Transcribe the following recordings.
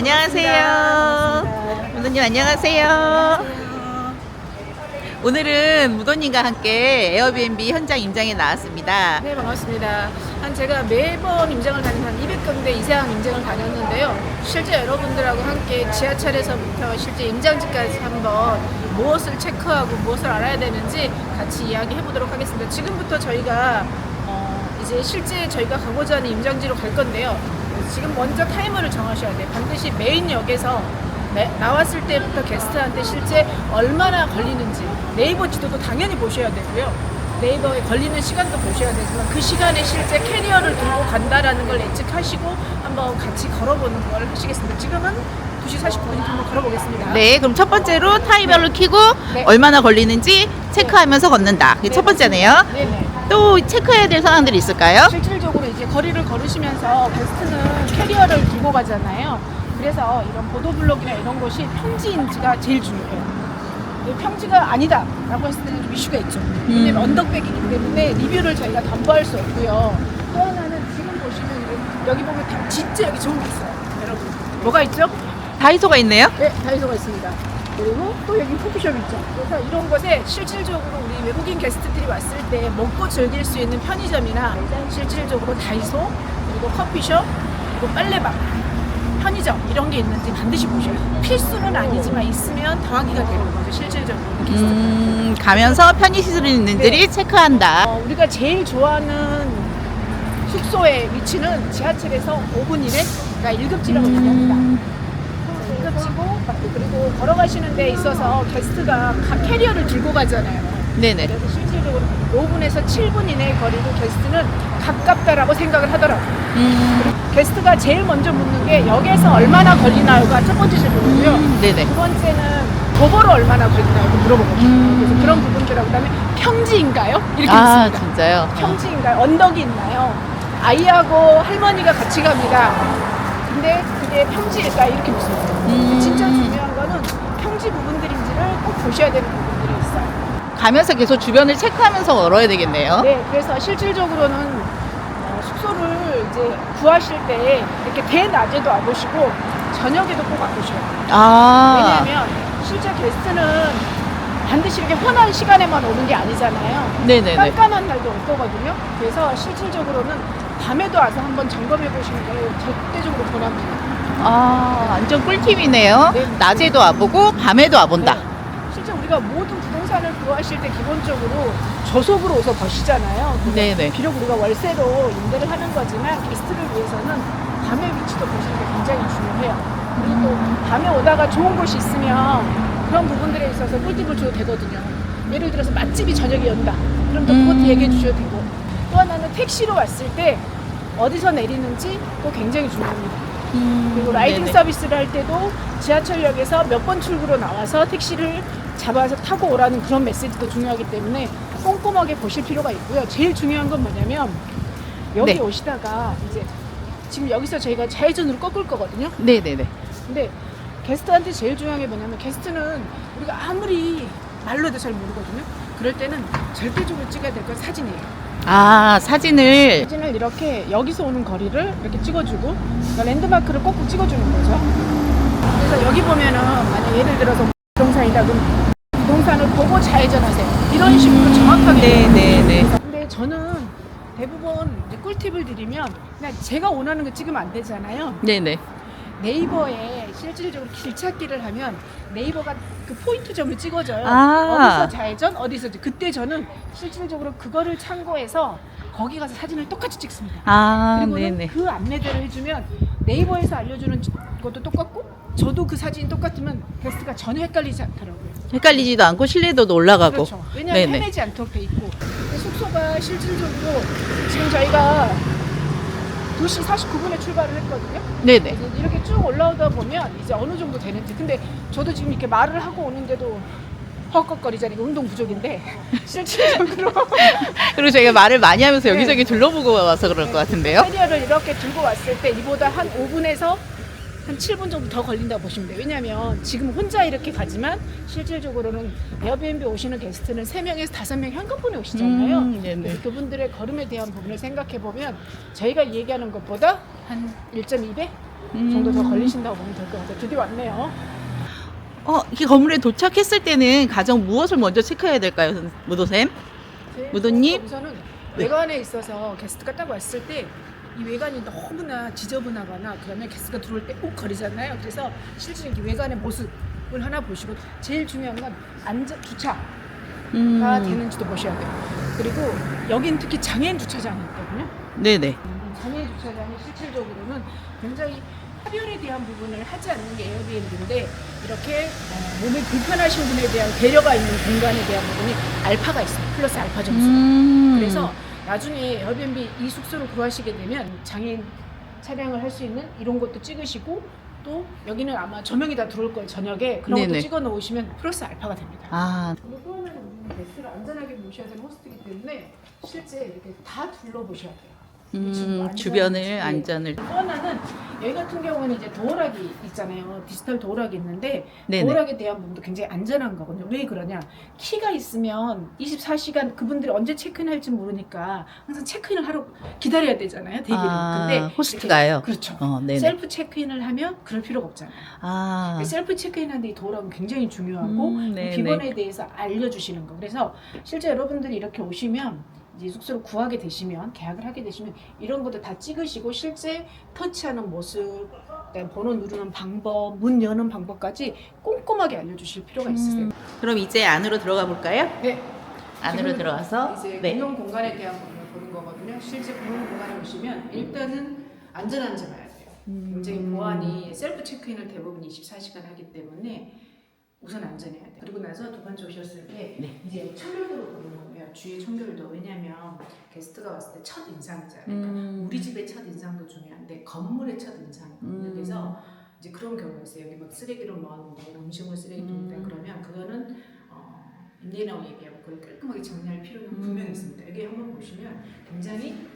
안녕하세요. 무도님 안녕하세요. 오늘은 무도님과 함께 에어비앤비 현장 임장에 나왔습니다. 네, 반갑습니다. 한 제가 매번 임장을 다니면 한 200군데 이상 임장을 다녔는데요. 실제 여러분들하고 함께 지하철에서부터 실제 임장지까지 한번 무엇을 체크하고 무엇을 알아야 되는지 같이 이야기해 보도록 하겠습니다. 지금부터 저희가 어, 이제 실제 저희가 가고자 하는 임장지로 갈 건데요. 지금 먼저 타이머를 정하셔야 돼요. 반드시 메인 역에서 네, 나왔을 때부터 게스트한테 실제 얼마나 걸리는지 네이버 지도도 당연히 보셔야 되고요. 네이버에 걸리는 시간도 보셔야 되지만 그 시간에 실제 캐리어를 들고 간다라는 걸 예측하시고 한번 같이 걸어보는 걸 하시겠습니다. 지금은 2시 49분이니까 한번 걸어보겠습니다. 네, 그럼 첫 번째로 타이머를 켜고 네. 얼마나 걸리는지 체크하면서 걷는다. 그게 첫 번째네요. 네 네. 또 체크해야 될 사항들이 있을까요? 이제 거리를 걸으시면서 게스트는 캐리어를 들고 가잖아요. 그래서 이런 보도블록이나 이런 곳이 평지인지가 제일 중요해요. 이 평지가 아니다라고 했을 때는 좀 이슈가 있죠. 왜냐면 음. 언덕백이기 때문에 리뷰를 저희가 담보할 수 없고요. 또 하나는 지금 보시면 여기 보면 다 진짜 여기 좋은 게 있어요. 여러분. 뭐가 있죠? 다이소가 있네요. 네, 다이소가 있습니다. 그리고 또 여기 커피숍 있죠. 그래서 이런 곳에 실질적으로 우리 외국인 게스트들이 왔을 때 먹고 즐길 수 있는 편의점이나 실질적으로 다이소, 그리고 커피숍, 그리고 빨래방, 편의점 이런 게 있는지 반드시 보셔야 돼요. 필수는 아니지만 있으면 더하기가 되는 거죠. 실질적으로 게스트. 음, 가면서 편의시설이 있는지를 네. 체크한다. 어, 우리가 제일 좋아하는 숙소의 위치는 지하철에서 5분 이내, 그러니까 1급지라고 얘기합니다. 음, 일급지고 그리고 걸어가시는 데 있어서 게스트가 가- 캐리어를 들고 가잖아요. 네네. 그래서 실질적으로 5분에서 7분 이내의 거리로 게스트는 가깝다라고 생각을 하더라고요. 음, 게스트가 제일 먼저 묻는 게 역에서 얼마나 걸리나요가 첫 번째 질문이고요. 음, 네네. 두 번째는 도보로 얼마나 걸리나요? 물어보거든요. 음. 그래서 그런 부분들하고 그다음에 평지인가요? 이렇게 아, 묻습니다. 진짜요? 평지인가요? 언덕이 있나요? 아이하고 할머니가 같이 갑니다. 근데 그게 평지일까? 이렇게 묻습니다. 음. 진짜 중요한 거는 평지 부분들인지를 꼭 보셔야 되는 부분들이 있어요. 가면서 계속 주변을 체크하면서 걸어야 되겠네요. 네, 그래서 실질적으로는 어, 숙소를 이제 구하실 때 이렇게 대낮에도 와보시고 저녁에도 꼭 와보셔야 돼요. 아, 왜냐하면 실제 게스트는 반드시 이렇게 환한 시간에만 오는 게 아니잖아요. 네네네. 깜깜한 날도 올 거거든요. 그래서 실질적으로는 밤에도 와서 한번 점검해 보시는 걸 절대적으로 권합니다. 아, 완전 꿀팁이네요. 네. 낮에도 와보고 밤에도 와본다. 네. 실제 우리가 모든 부동산을 구하실 때 기본적으로 저속으로 오서 버시잖아요. 근데 네네. 비록 우리가 월세로 임대를 하는 거지만 게스트를 위해서는 밤의 위치도 보시는 게 굉장히 중요해요. 그리고 또 밤에 오다가 좋은 곳이 있으면 그런 부분들에 있어서 꿀팁을 줘도 되거든요. 예를 들어서 맛집이 저녁에 연다. 그럼 또 그것도 음. 얘기해 주셔도 되고. 또 하나는 택시로 왔을 때 어디서 내리는지 또 굉장히 중요합니다. 그리고 라이딩 네네. 서비스를 할 때도 지하철역에서 몇 번 출구로 나와서 택시를 잡아서 타고 오라는 그런 메시지도 중요하기 때문에 꼼꼼하게 보실 필요가 있고요. 제일 중요한 건 뭐냐면 여기 네. 오시다가 이제 지금 여기서 저희가 좌회전으로 꺾을 거거든요. 네네네. 근데 게스트한테 제일 중요한 게 뭐냐면 게스트는 우리가 아무리 말로 해도 잘 모르거든요. 그럴 때는 절대적으로 찍어야 될 건 사진이에요. 아, 사진을. 사진을 이렇게 여기서 오는 거리를 이렇게 찍어주고 그러니까 랜드마크를 꼭꼭 찍어주는 거죠. 그래서 여기 보면은 만약 예를 들어서 부동산이다 그럼 부동산을 보고 좌회전하세요. 이런 식으로 정확하게. 네네네. 근데 저는 대부분 이제 꿀팁을 드리면 그냥 제가 원하는 거 찍으면 안 되잖아요. 네네. 네이버에 실질적으로 길 찾기를 하면 네이버가 그 포인트점을 찍어줘요. 아. 어디서 좌회전, 어디서 좌- 그때 저는 실질적으로 그거를 참고해서 거기 가서 사진을 똑같이 찍습니다. 아, 그리고는 네네. 그 안내대로 해주면 네이버에서 알려주는 것도 똑같고 저도 그 사진이 똑같으면 게스트가 전혀 헷갈리지 않더라고요. 헷갈리지도 않고 신뢰도도 올라가고. 그렇죠. 왜냐하면 네네. 헤매지 않도록 돼 있고 근데 숙소가 실질적으로 지금 저희가 2시 49분에 출발을 했거든요. 네네. 그래서 이렇게 쭉 올라오다 보면 이제 어느 정도 되는지 근데 저도 지금 이렇게 말을 하고 오는데도 헉헉거리잖아요. 이거 운동 부족인데 실질적으로 그리고 저희가 말을 많이 하면서 네. 여기저기 둘러보고 와서 그럴 것 같은데요. 캐리어를 이렇게 들고 왔을 때 이보다 한 5분에서 한 7분 정도 더 걸린다고 보시면 돼요. 왜냐하면 지금 혼자 이렇게 가지만 실질적으로는 에어비앤비 오시는 게스트는 3명에서 5명 한꺼번에 오시잖아요. 음, 네네. 그래서 그분들의 걸음에 대한 부분을 생각해 보면 저희가 얘기하는 것보다 한 1.2배 정도 더 음. 걸리신다고 보면 될 것 같아요. 드디어 왔네요. 어, 이 건물에 도착했을 때는 가장 무엇을 먼저 체크해야 될까요, 선- 무도쌤? 무도님? 우선은 외관에 있어서 게스트가 딱 왔을 때 이 외관이 너무나 지저분하거나 그러면 게스트가 들어올 때 욱 거리잖아요. 그래서 실제 이 외관의 모습을 하나 보시고 제일 중요한 건 앉아 주차가 음. 되는지도 보셔야 돼요. 그리고 여긴 특히 장애인 주차장이 있거든요. 네네. 장애인 주차장이 실질적으로는 굉장히 하변에 대한 부분을 하지 않는 게 에어비앤비인데 이렇게 어, 몸이 불편하신 분에 대한 배려가 있는 공간에 대한 부분이 알파가 있어요. 플러스 알파 점수. 음. 그래서 나중에 에어비앤비 이 숙소를 구하시게 되면 장애인 차량을 할 수 있는 이런 것도 찍으시고 또 여기는 아마 조명이 다 들어올 거예요 저녁에 그런 네네. 것도 찍어 놓으시면 플러스 알파가 됩니다. 아, 또 하나는 우리는 게스트를 안전하게 모셔야 되는 호스트이기 때문에 실제 이렇게 다 둘러보셔야 돼요. 음, 주변을 안전을. 또 하나는 여기 같은 경우는 이제 도어락이 있잖아요. 디지털 도어락이 있는데 네네. 도어락에 대한 부분도 굉장히 안전한 거거든요. 왜 그러냐? 키가 있으면 24시간 그분들이 언제 체크인할지 모르니까 항상 체크인을 하러 기다려야 되잖아요. 대기를. 아, 근데 호스트가요? 그렇죠. 어. 셀프 체크인을 하면 그럴 필요가 없잖아요. 아, 셀프 체크인하는데 이 도어락은 굉장히 중요하고 음, 네네. 비번에 대해서 알려주시는 거. 그래서 실제 여러분들이 이렇게 오시면 숙소를 구하게 되시면 계약을 하게 되시면 이런 것도 다 찍으시고 실제 터치하는 모습, 번호 누르는 방법, 문 여는 방법까지 꼼꼼하게 알려주실 필요가 있으세요. 음, 그럼 이제 안으로 들어가 볼까요? 네. 안으로 들어가서. 이제 네. 공용 공간에 대한 부분을 보는 거거든요. 실제 공용 공간에 오시면 일단은 안전한지 봐야 돼요. 굉장히 음. 보안이 셀프 체크인을 대부분 24시간 하기 때문에 우선 안전해야 돼요. 그리고 나서 두 번째 오셨을 때 네. 이제 청결도를 보는 거 예요. 주위의 청결도 왜냐하면 게스트가 왔을 때 첫 인상이잖아요. 그러니까 음. 우리 집의 첫 인상도 중요한데 건물의 첫 인상이거든요. 음. 그래서 이제 그런 경우가 있어요. 여기 막 쓰레기를 모았는데 음식물 쓰레기 둔다 음. 그러면 그거는 어, 임대인하고 얘기하고 그걸 깔끔하게 정리할 필요는 음. 분명히 있습니다. 여기 한번 보시면 굉장히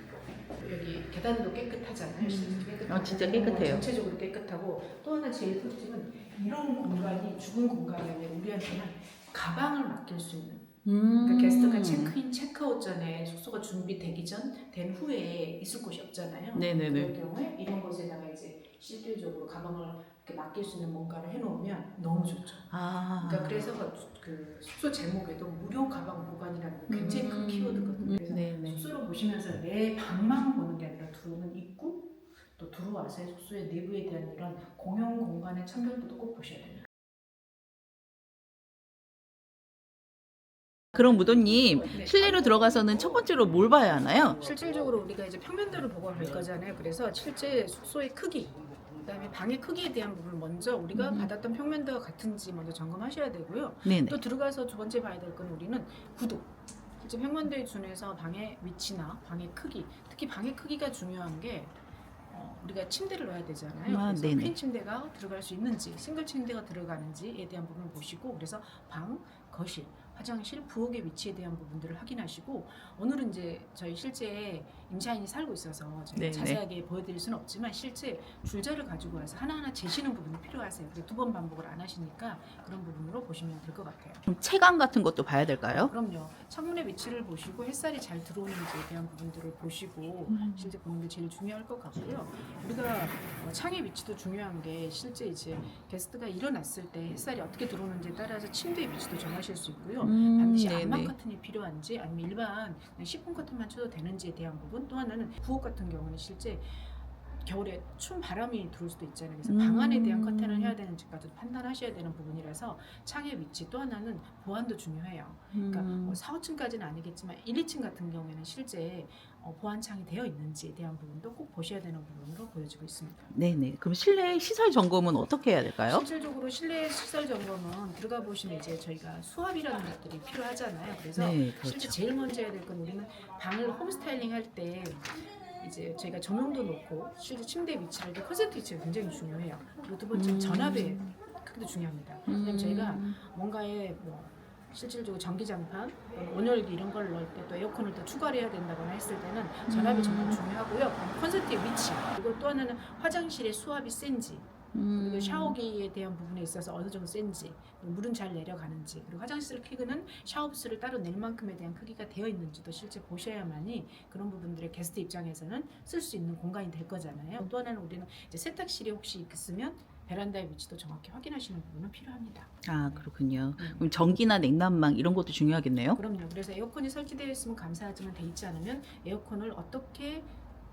여기 계단도 깨끗하잖아요. 실제 깨끗하고 어, 진짜 깨끗해요. 전체적으로 깨끗하고 또 하나 제일 꿀팁은 이런 공간이 죽은 공간이 아니라 우리한테는 가방을 맡길 수 있는 음. 그러니까 게스트가 체크인, 체크아웃 전에 숙소가 준비되기 전 된 후에 있을 곳이 없잖아요. 네네네. 그럴 경우에 이런 곳에다가 이제 실질적으로 가방을 이렇게 맡길 수 있는 뭔가를 해놓으면 너무 좋죠. 아. 그러니까 그래서 그 숙소 제목에도 무료 가방 보관이라는 게 굉장히 큰 음. 키워드거든요. 그래서 네네. 숙소를 보시면서 내 방만 보는 게 아니라 들어오는 입구 또 들어와서의 숙소의 내부에 대한 이런 공용 공간의 청결도도 꼭 보셔야 됩니 그럼 무도님 네. 실내로 들어가서는 첫 번째로 뭘 봐야 하나요? 실질적으로 우리가 이제 평면도를 보고 갈 거잖아요. 그래서 실제 숙소의 크기, 그다음에 방의 크기에 대한 부분을 먼저 우리가 음. 받았던 평면도가 같은지 먼저 점검하셔야 되고요. 네네. 또 들어가서 두 번째 봐야 될 건 우리는 구도. 실제 평면도에 준해서 방의 위치나 방의 크기, 특히 방의 크기가 중요한 게 어, 우리가 침대를 넣어야 되잖아요. 아, 그래서 네네. 퀸 침대가 들어갈 수 있는지, 싱글 침대가 들어가는지에 대한 부분을 보시고, 그래서 방, 거실, 화장실, 부엌의 위치에 대한 부분들을 확인하시고, 오늘은 이제 저희 실제 임차인이 살고 있어서 저희가 네네. 자세하게 보여드릴 수는 없지만 실제 줄자를 가지고 와서 하나하나 재시는 부분이 필요하세요. 두 번 반복을 안 하시니까 그런 부분으로 보시면 될 것 같아요. 그럼 채광 같은 것도 봐야 될까요? 그럼요. 창문의 위치를 보시고 햇살이 잘 들어오는지에 대한 부분들을 보시고 음. 실제 보는 게 제일 중요할 것 같고요. 우리가 어, 창의 위치도 중요한 게 실제 이제 게스트가 일어났을 때 햇살이 어떻게 들어오는지에 따라서 침대의 위치도 정하실 수 있고요. 음, 반드시 네네. 암막 커튼이 필요한지 아니면 일반 시폰 커튼만 쳐도 되는지에 대한 부분 또 하나는 부엌 같은 경우는 실제 겨울에 추운 바람이 들어올 수도 있잖아요. 그래서 방 안에 대한 음. 커튼을 해야 되는지까지 판단하셔야 되는 부분이라서 창의 위치 또 하나는 보안도 중요해요. 그러니까 음. 뭐 4, 5층까지는 아니겠지만 1, 2층 같은 경우에는 실제 어, 보안창이 되어 있는지에 대한 부분도 꼭 보셔야 되는 부분으로 보여지고 있습니다. 네네. 그럼 실내 시설 점검은 어떻게 해야 될까요? 실질적으로 실내 시설 점검은 들어가 보시면 이제 저희가 수압이라는 것들이 필요하잖아요. 그래서 네, 실제 그렇죠. 제일 먼저 해야 될 건 우리는 방을 홈스타일링 할 때 이제 저희가 조명도 놓고 실제 침대 위치를 때 컨센트 위치가 굉장히 중요해요. 그리고 두 번째 는 음. 전압의 크기도 중요합니다. 왜냐면 저희가 음. 뭔가에 뭐 실질적으로 전기장판, 온열기 이런 걸 넣을 때 또 에어컨을 더 추가를 해야 된다거나 했을 때는 전압이 음. 정말 중요하고요. 콘센트의 위치 그리고 또 하나는 화장실의 수압이 센지 음. 그리고 샤워기에 대한 부분에 있어서 어느 정도 센지 물은 잘 내려가는지 그리고 화장실 크기는 샤워부스를 따로 낼 만큼에 대한 크기가 되어 있는지도 실제 보셔야만이 그런 부분들의 게스트 입장에서는 쓸 수 있는 공간이 될 거잖아요. 또 하나는 우리는 이제 세탁실이 혹시 있으면 베란다의 위치도 정확히 확인하시는 부분은 필요합니다. 아 그렇군요. 음. 그럼 전기나 냉난망 이런 것도 중요하겠네요. 그럼요. 그래서 에어컨이 설치되어 있으면 감사하지만 돼 있지 않으면 에어컨을 어떻게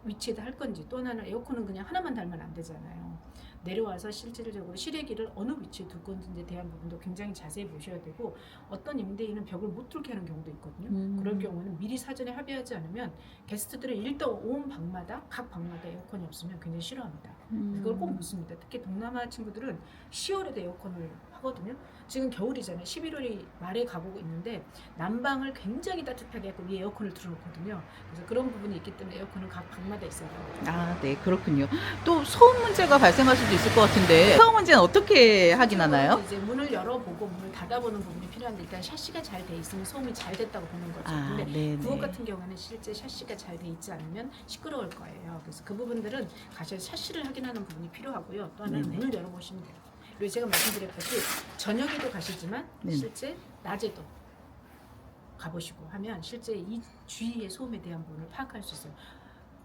위치에다 할 건지 또 하나는 에어컨은 그냥 하나만 달면 안 되잖아요. 내려와서 실질적으로 실외기를 어느 위치에 둘 건지에 대한 부분도 굉장히 자세히 보셔야 되고 어떤 임대인은 벽을 못 뚫게 하는 경우도 있거든요. 음. 그럴 경우는 미리 사전에 합의하지 않으면 게스트들은 일단 온 방마다 각 방마다 에어컨이 없으면 굉장히 싫어합니다. 음. 그걸 꼭 묻습니다. 특히 동남아 친구들은 10월에도 에어컨을 하거든요. 지금 겨울이잖아요. 11월이 말에 가고 있는데 난방을 굉장히 따뜻하게 하고 위에 에어컨을 틀어놓거든요. 그래서 그런 부분이 있기 때문에 에어컨은 각 방마다 있어야 돼요. 아, 네, 그렇군요. 또 소음 문제가 발생할 수도 있을 것 같은데 소음 문제는 어떻게 확인하나요? 이제 문을 열어보고 문을 닫아보는 부분이 필요한데 일단 샤시가 잘 돼 있으면 소음이 잘 됐다고 보는 거죠. 아, 근데 네, 부엌 네. 같은 경우는 실제 샤시가 잘 돼 있지 않으면 시끄러울 거예요. 그래서 그 부분들은 가셔서 샤시를 확인하는 부분이 필요하고요. 또 하나는 네네. 문을 열어보시면 돼요. 그리고 제가 말씀드렸듯이 저녁에도 가시지만 네네. 실제 낮에도 가보시고 하면 실제 이 주위의 소음에 대한 부분을 파악할 수 있어요.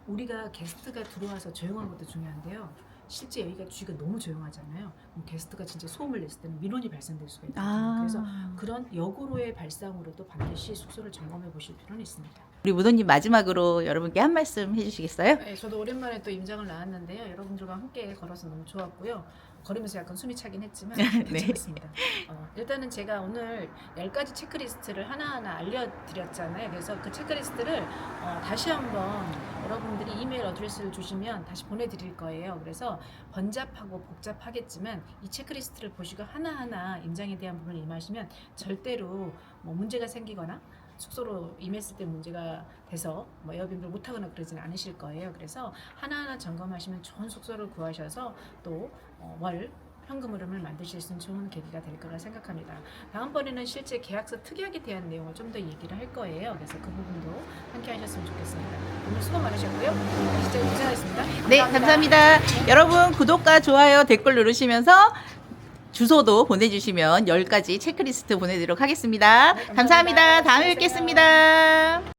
우리가 게스트가 들어와서 조용한 것도 중요한데요. 실제 여기가 주위가 너무 조용하잖아요. 그럼 게스트가 진짜 소음을 냈을 때는 민원이 발생될 수가 있거든요. 아, 그래서 그런 역으로의 발상으로도 반드시 숙소를 점검해 보실 필요는 있습니다. 우리 무도님 마지막으로 여러분께 한 말씀 해주시겠어요? 네, 저도 오랜만에 또 임장을 나왔는데요. 여러분들과 함께 걸어서 너무 좋았고요. 걸으면서 약간 숨이 차긴 했지만 네. 괜찮았습니다. 어, 일단은 제가 오늘 10가지 체크리스트를 하나하나 알려드렸잖아요. 그래서 그 체크리스트를 어, 다시 한번 여러분들이 이메일 어드레스를 주시면 다시 보내드릴 거예요. 그래서 번잡하고 복잡하겠지만 이 체크리스트를 보시고 하나하나 임장에 대한 부분을 임하시면 절대로 뭐 문제가 생기거나 숙소로 임했을 때 문제가 돼서 뭐 에어비를 못하거나 그러지는 않으실 거예요. 그래서 하나하나 점검하시면 좋은 숙소를 구하셔서 또월 현금 흐름을 만드실 수 있는 좋은 계기가 될 거라 생각합니다. 다음번에는 실제 계약서 특약에 대한 내용을 좀 더 얘기를 할 거예요. 그래서 그 부분도 함께 하셨으면 좋겠습니다. 오늘 수고 많으셨고요. 진짜 고생하셨습니다. 네, 감사합니다. 여러분 구독과 좋아요, 댓글 누르시면서 주소도 보내주시면 10가지 체크리스트 보내드리도록 하겠습니다. 네, 감사합니다. 감사합니다. 다음에. 뵙겠습니다.